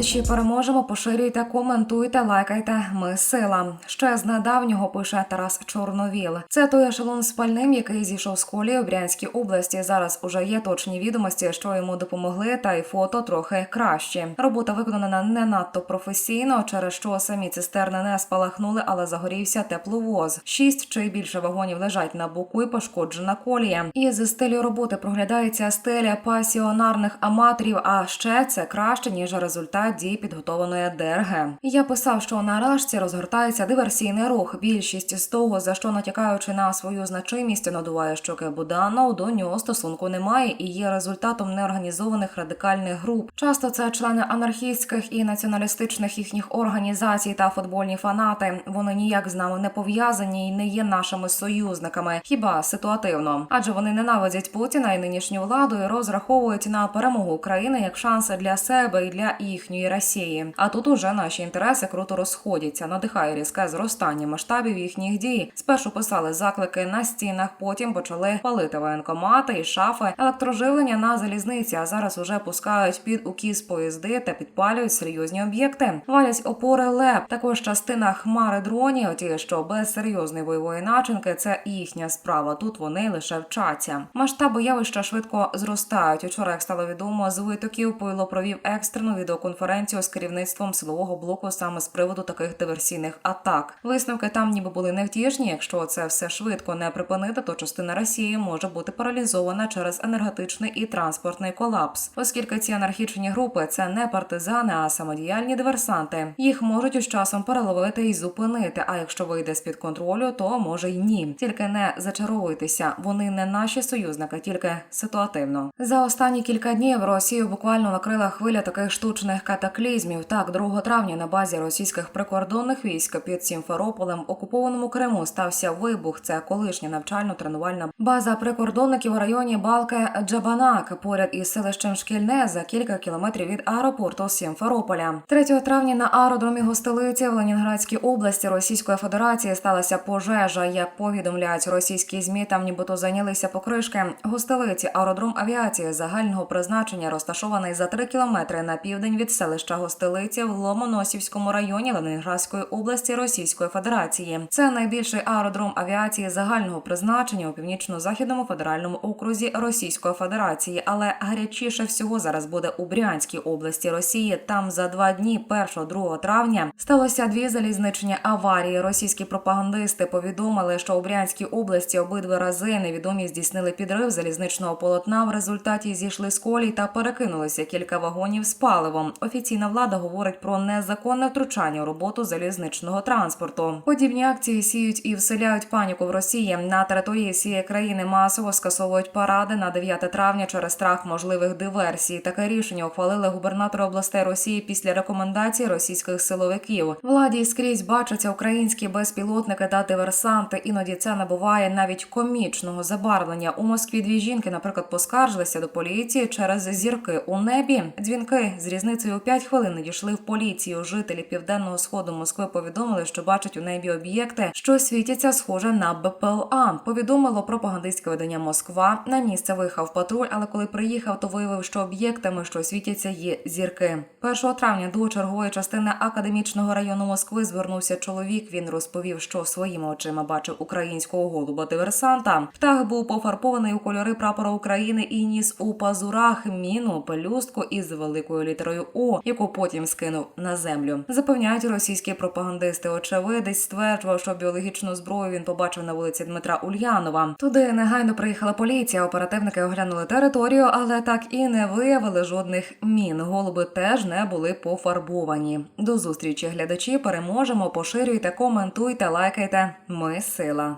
Глядачі переможемо, поширюйте, коментуйте, лайкайте. Ми сила. Ще з недавнього пише Тарас Чорновіл. Це той ешелон з пальним, який зійшов з колії у Брянській області. Зараз уже є точні відомості, що йому допомогли, та й фото трохи кращі. Робота виконана не надто професійно, через що самі цистерни не спалахнули, але загорівся тепловоз. Шість чи більше вагонів лежать на боку і пошкоджена колія. І з стилю роботи проглядається стиля пасіонарних аматорів. А ще це краще ніж результат дій підготованої ДРГ. Я писав, що на рашці розгортається диверсійний рух. Більшість з того, за що натякаючи на свою значимість, надуває щоки Буданов, до нього стосунку немає і є результатом неорганізованих радикальних груп. Часто це члени анархістських і націоналістичних їхніх організацій та футбольні фанати. Вони ніяк з нами не пов'язані і не є нашими союзниками, хіба ситуативно, адже вони ненавидять Путіна і нинішню владу і розраховують на перемогу України як шанси для себе і для їхньої Росії. А тут уже наші інтереси круто розходяться. Надихає різке зростання масштабів їхніх дій. Спершу писали заклики на стінах, потім почали палити воєнкомати і шафи, електроживлення на залізниці. А зараз уже пускають під укіс поїзди та підпалюють серйозні об'єкти. Валять опори ЛЕП. Також частина хмари дронів, ті, що без серйозної бойової начинки, це їхня справа. Тут вони лише вчаться. Масштаби явища швидко зростають. Учора, як стало відомо, з витоків Пойло провів екстрену відеоконференцію з керівництвом силового блоку саме з приводу таких диверсійних атак. Висновки там ніби були невтішні. Якщо це все швидко не припинити, то частина Росії може бути паралізована через енергетичний і транспортний колапс, оскільки ці анархічні групи це не партизани, а самодіяльні диверсанти. Їх можуть із часом переловити і зупинити. А якщо вийде з під контролю, то може й ні. Тільки не зачаровуйтеся. Вони не наші союзники, тільки ситуативно. За останні кілька днів Росію буквально накрила хвиля таких штучних катаклізмів. Так, 2 травня на базі російських прикордонних військ під Сімферополем окупованому Криму стався вибух. Це колишня навчально-тренувальна база прикордонників у районі Балки Джабанак, поряд із селищем Шкільне за кілька кілометрів від аеропорту Сімферополя. 3 травня на аеродромі Гостелиці в Ленінградській області Російської Федерації сталася пожежа. Як повідомляють російські змі, там нібито зайнялися покришки. Гостелиці аеродром авіації загального призначення розташований за 3 кілометри на південь від селища Гостелиці в Ломоносівському районі Ленінградської області Російської Федерації. Це найбільший аеродром авіації загального призначення у північно-західному федеральному окрузі Російської Федерації, але гарячіше всього зараз буде у Брянській області Росії. Там за два дні, 1-2 травня, сталося дві залізничні аварії. Російські пропагандисти повідомили, що у Брянській області обидва рази невідомі здійснили підрив залізничного полотна. В результаті зійшли з колій та перекинулися кілька вагонів з паливом. Офіційна влада говорить про незаконне втручання у роботу залізничного транспорту. Подібні акції сіють і вселяють паніку в Росії. На території всієї країни масово скасовують паради на 9 травня через страх можливих диверсій. Таке рішення ухвалили губернатори областей Росії після рекомендацій російських силовиків. Владі скрізь бачаться українські безпілотники та диверсанти. Іноді це набуває навіть комічного забарвлення. У Москві дві жінки, наприклад, поскаржилися до поліції через зірки у небі. Дзвінки з різницею 5 хвилин надійшли в поліцію. Жителі південного сходу Москви повідомили, що бачать у небі об'єкти, що світяться схоже на БПЛА. Повідомило пропагандистське видання Москва. На місце виїхав патруль, але коли приїхав, то виявив, що об'єктами, що світяться, є зірки. 1 травня до чергової частини академічного району Москви звернувся чоловік. Він розповів, що своїми очима бачив українського голуба диверсанта. Птах був пофарбований у кольори прапора України і ніс у пазурах міну пелюстку із великою літерою Яку потім скинув на землю. Запевняють російські пропагандисти. Очевидець стверджував, що біологічну зброю він побачив на вулиці Дмитра Ульянова. Туди негайно приїхала поліція. Оперативники оглянули територію, але так і не виявили жодних мін. Голуби теж не були пофарбовані. До зустрічі глядачі переможемо. Поширюйте, коментуйте, лайкайте. Ми сила.